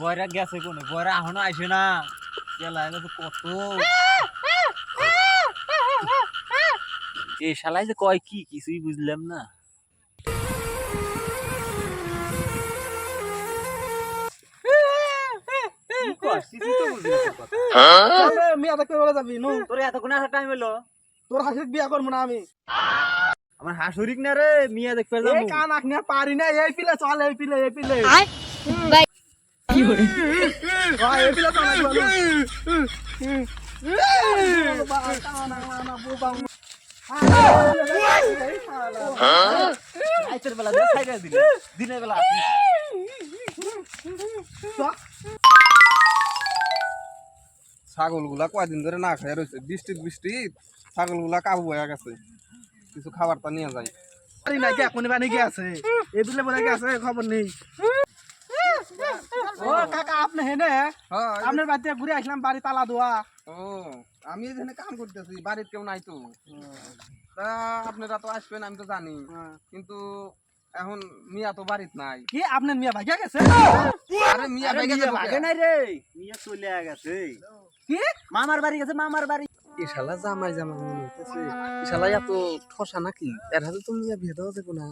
বয়রা গেছে কোনে? বয়রা এখনও আসে না। গেলা তো কত। এই শালাই যে কয় কি কিছুই বুঝলাম না। না যাবি নু তোর এতক্ষণ আসার টাইম হলো। তোর হাসির বিয়া করব না আমি। আমার হাসুরিক না রে মিয়া দেখতে আখ নিয়ে পারি না এই পিলে চল এই পিলে এই পিলে। হয়, বেলা সাইকেল দিলে দিনের বেলা ছাগলগুলা কয়দিন ধরে না খেয়ে রয়েছে বৃষ্টি বৃষ্টি ছাগলগুলা কাবু হয়ে গেছে। কিছু খাবার তা নিয়ে যায় পারি না কে কোনে বানি গেছে এই পিলে বলে গেছে খবর নেই। ও কাকা আপনি হেনে? আপনার বাড়িতে ঘুরে আসলাম বাড়ি তালা দোয়া ও আমি এখানে কাম করতেছি বাড়িতে কেউ নাই তো। তা আপনারা তো আসবেন আমি তো জানি। কিন্তু এখন মিয়া তো বাড়িত নাই। কি আপনার মিয়া ভাগিয়া গেছে? আরে মিয়া যাব ভাগে নাই রে। মিয়া চলে গেছে। কি? মামার বাড়ি গেছে মামার বাড়ি। এই শালা জামাই জামাই মনে হইতেছে। এই শালা এত ঠসা নাকি? এর হাতে তো মিয়া বিয়ে দেওয়া যাব না।